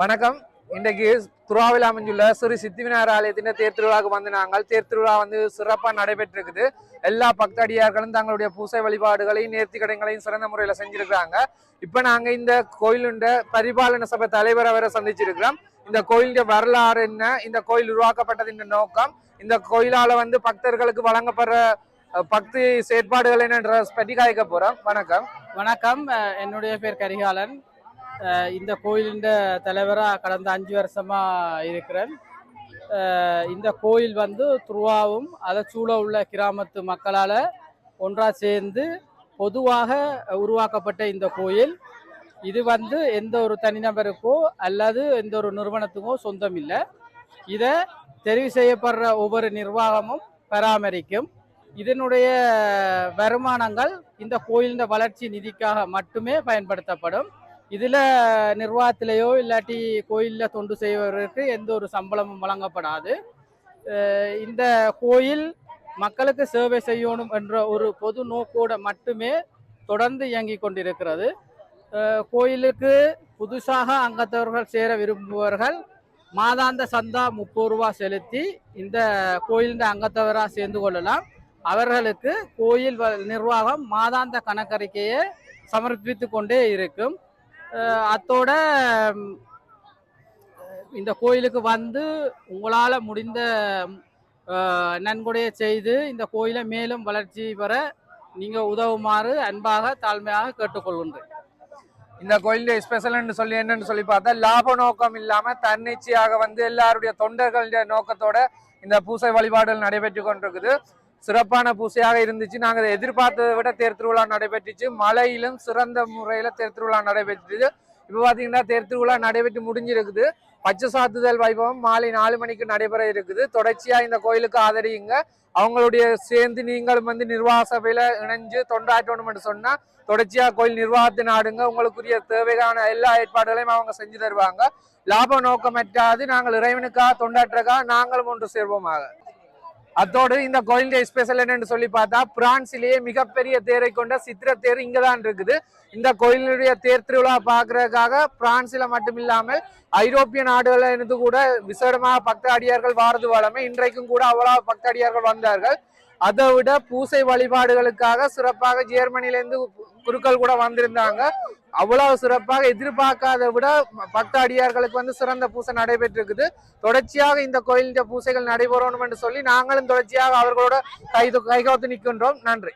வணக்கம். இன்றைக்கு துறாவில் அமைஞ்சுள்ள ஸ்ரீ சித்திவிநாயகர் ஆலயத்தின் தேர் திருவிழாவுக்கு வந்து நாங்கள் தேர் திருவிழா வந்து சிறப்பாக நடைபெற்றிருக்குது. எல்லா பக்தடியார்களும் தங்களுடைய பூசை வழிபாடுகளையும் நேர்த்தி கடைகளையும் சிறந்த முறையில் செஞ்சிருக்கிறாங்க. இப்போ நாங்கள் இந்த கோயிலுண்ட பரிபாலன சபை தலைவரை வரை சந்திச்சிருக்கிறோம். இந்த கோயிலுடைய வரலாறு என்ன? இந்த கோயில் உருவாக்கப்பட்டதின் நோக்கம்? இந்த கோயிலால் வந்து பக்தர்களுக்கு வழங்கப்படுற பக்தி செயற்பாடுகள் என்னன்ற பற்றி காய்க்க போகிறோம் வணக்கம். வணக்கம். என்னுடைய பேர் கரிகாலன். இந்த கோயிலின் தலைவராக கடந்த அஞ்சு வருஷமா இருக்கிறேன். இந்த கோயில் வந்து துருவாவும் அதை சூழ உள்ள கிராமத்து மக்களால் ஒன்றா சேர்ந்து பொதுவாக உருவாக்கப்பட்ட இந்த கோயில். இது வந்து எந்த ஒரு தனிநபருக்கோ அல்லது எந்த ஒரு நிறுவனத்துக்கோ சொந்தம் இல்லை இதை தெரிவு செய்யப்படுற ஒவ்வொரு நிர்வாகமும் பராமரிக்கும். இதனுடைய வருமானங்கள் இந்த கோயிலின் வளர்ச்சி நிதிக்காக மட்டுமே பயன்படுத்தப்படும். இதில் நிர்வாகத்திலேயோ இல்லாட்டி கோயிலில் தொண்டு செய்வதற்கு எந்த ஒரு சம்பளமும் வழங்கப்படாது. இந்த கோயில் மக்களுக்கு சேவை செய்யணும் என்ற ஒரு பொது நோக்கோட மட்டுமே தொடர்ந்து இயங்கிக் கொண்டிருக்கிறது. கோயிலுக்கு புதுசாக அங்கத்தவர்கள் சேர விரும்புபவர்கள் மாதாந்த சந்தா முப்பது ரூபா செலுத்தி இந்த கோயிலின் அங்கத்தவராக சேர்ந்து கொள்ளலாம். அவர்களுக்கு கோயில் வ- நிர்வாகம் மாதாந்த கணக்கறிக்கையை சமர்ப்பித்து கொண்டே இருக்கும். அத்தோட இந்த கோயிலுக்கு வந்து உங்களால் முடிந்த நன்கொடையை செய்து இந்த கோயிலை மேலும் வளர்ச்சி பெற நீங்கள் உதவுமாறு அன்பாக தாழ்மையாக கேட்டுக்கொள்கின்றேன். இந்த கோயிலுடைய ஸ்பெஷல்னு சொல்லி என்னன்னு சொல்லி பார்த்தா லாப நோக்கம் இல்லாமல் தன்னிச்சையாக வந்து எல்லாருடைய தொண்டர்களுடைய நோக்கத்தோட இந்த பூசை வழிபாடுகள் நடைபெற்று கொண்டிருக்குது. சிறப்பான பூசையாக இருந்துச்சு. நாங்கள் இதை எதிர்பார்த்ததை விட தேர் திருவிழா நடைபெற்றுச்சு. மழையிலும் சிறந்த முறையில் தேர் திருவிழா நடைபெற்றுச்சு. இப்போ பார்த்தீங்கன்னா தேர் திருவிழா நடைபெற்று முடிஞ்சிருக்குது. பச்சை சாத்துதல் வைபவம் மாலை நாலு மணிக்கு நடைபெற இருக்குது. தொடர்ச்சியாக இந்த கோயிலுக்கு ஆதரியுங்க. அவங்களுடைய சேர்ந்து நீங்களும் வந்து நிர்வாக சபையில் இணைஞ்சு தொண்டாற்றணும்னு சொன்னால் தொடர்ச்சியாக கோயில் நிர்வாகத்தை நாடுங்க உங்களுக்குரிய தேவையான எல்லா ஏற்பாடுகளையும் அவங்க செஞ்சு தருவாங்க. லாப நோக்கமற்றாது நாங்கள் இறைவனுக்காக தொண்டாற்றக்காக நாங்களும் ஒன்று சேர்வோமாக. அத்தோடு இந்த கோயிலுடைய ஸ்பெஷல் என்னன்னு சொல்லி பார்த்தா பிரான்சிலேயே மிகப்பெரிய தேரை கொண்ட சித்திர தேர் இங்க தான் இருக்குது. இந்த கோயிலுடைய தேர் திருவிழா பார்க்கறதுக்காக பிரான்சில மட்டும் இல்லாமல் ஐரோப்பிய நாடுகள்ல இருந்து கூட விசேடமாக பக்தாடியார்கள் வாரது வளமை இன்றைக்கும் கூட அவ்வளவு பக்தாடியார்கள் வந்தார்கள். அதை விட பூசை வழிபாடுகளுக்காக சிறப்பாக ஜெர்மனிலேருந்து குருக்கள் கூட வந்திருந்தாங்க. அவ்வளவு சிறப்பாக எதிர்பார்க்காத விட பக்த அடியார்களுக்கு வந்து சிறந்த பூசை நடைபெற்றிருக்குது. தொடர்ச்சியாக இந்த கோயிலின் பூசைகள் நடைபெறணும் என்று சொல்லி நாங்களும் தொடர்ச்சியாக அவர்களோட கை கைகோத்து நிற்கின்றோம் நன்றி.